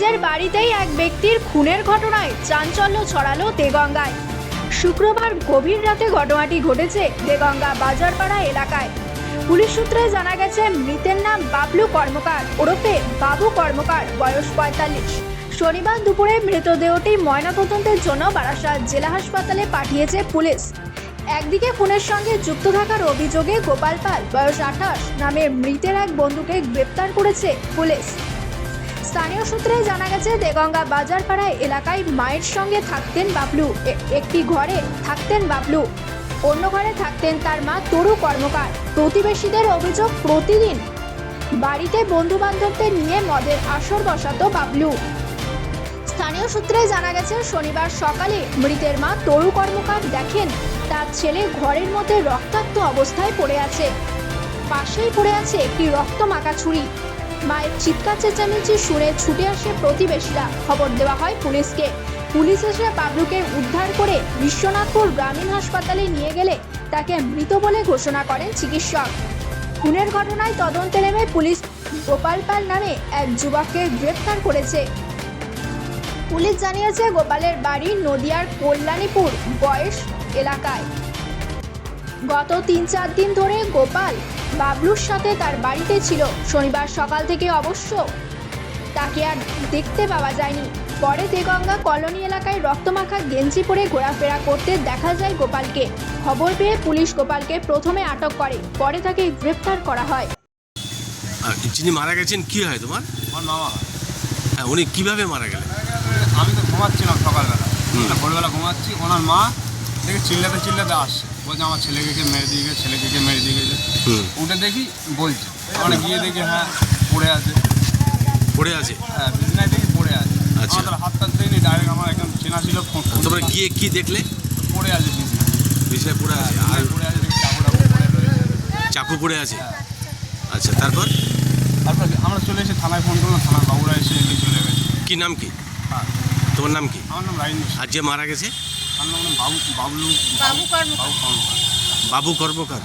বাড়িতেই এক ব্যক্তির খুনের ঘটনায় চাঞ্চল্য ছড়ালো দেগঙ্গায়। শুক্রবার গভীর রাতে ঘটনাটি ঘটেছে দেগঙ্গা বাজারপাড়া এলাকায়। পুলিশ সূত্রে জানা গেছে, মৃতের নাম বাবলু কর্মকার, ওরফে বাবু কর্মকার, বয়স পঁয়তাল্লিশ। শনিবার দুপুরে মৃতদেহটি ময়নাতদন্তের জন্য বারাসাত জেলা হাসপাতালে পাঠিয়েছে পুলিশ। একদিকে খুনের সঙ্গে যুক্ত থাকার অভিযোগে গোপাল পাল, বয়স আঠাশ, নামে মৃতের এক বন্ধুকে গ্রেপ্তার করেছে পুলিশ। স্থানীয় সূত্রে জানা গেছে, দেগঙ্গা বাজারপাড়া এলাকায় মায়ের সঙ্গে থাকতেন বাবলু। একটি ঘরে থাকতেন বাবলু। অন্য ঘরে থাকতেন তার মা তরু কর্মকার। প্রতিবেশীদের অভিযোগ, প্রতিদিন বাড়িতে বন্ধু বান্ধবদের নিয়ে মদের আসর বসাতো বাবলু। স্থানীয় সূত্রে জানা গেছে, শনিবার সকালে মৃতের মা তরু কর্মকার দেখেন, তার ছেলে ঘরের মধ্যে রক্তাক্ত অবস্থায় পড়ে আছে। পাশেই পড়ে আছে একটি রক্ত মাখা ছুরি। মায়ের চিৎকার চেঁচামেচি শুনে ছুটে আসে প্রতিবেশীরা। খবর দেওয়া হয় পুলিশকে। পুলিশ এসে বাবলুকে উদ্ধার করে বিশ্বনাথপুর গ্রামীণ হাসপাতালে নিয়ে গেলে তাকে মৃত বলে ঘোষণা করেন চিকিৎসক। খুনের ঘটনায় তদন্তে নেমে পুলিশ গোপাল পাল নামে এক যুবককে গ্রেপ্তার করেছে। পুলিশ জানিয়েছে, গোপালের বাড়ি নদিয়ার কল্যাণীপুর বয়স এলাকায়। গত তিন চার দিন ধরে গোপাল বাবলুর সাথে তার বাড়িতে ছিল। শনিবার সকাল থেকে অবশ্য তাকে আর দেখতে পাওয়া যায়নি। পরে দেগঙ্গা কলোনি এলাকায় রক্তমাখা গেঞ্জি পরে ঘোরাফেরা করতে দেখা যায় গোপালকে। খবর পেয়ে পুলিশ গোপালকে প্রথমে আটক করে পরে তাকে গ্রেফতার করা হয়। আর যিনি মারা গেছেন কি হয় তোমার? আমার মামা হ্যাঁ উনি কীভাবে মারা গেলেন? আমি তো ঘুমাচ্ছিলাম সকালবেলা। ভোরবেলা ঘুমাচ্ছি ওনার মা দেখে চিল্লাতে চিল্লাতে আসছে। বলছে আমার ছেলেকে কে মেরে দিয়ে গেছে ছেলেকে কে মেরে দিয়ে গেছে। উঠে দেখি বলছে। আমরা গিয়ে দেখি হ্যাঁ পড়ে আছে। পড়ে আছে? হ্যাঁ বিছনায় দেখি পড়ে আছে। আচ্ছা। হাত টাত দেয়নি ডাইরেক্ট আমার একদম চেনা ছিল তোমরা গিয়ে কি দেখলে? পড়ে আছে বিছনায়। বিছানায় পড়ে আছে। আর আর পড়ে আছে চাকু পড়ে আছে? হ্যাঁ। আচ্ছা তারপর? তারপর আমরা চলে এসে থানায় ফোন করলাম থানার বাবুরা এসে চলে গেছে। কি নাম কি? হ্যাঁ। তোমার নাম কি? আমার নাম রাইন আর যে মারা গেছে? বাবু বাবু বাবু কর্মকার। বাবু কর্মকার।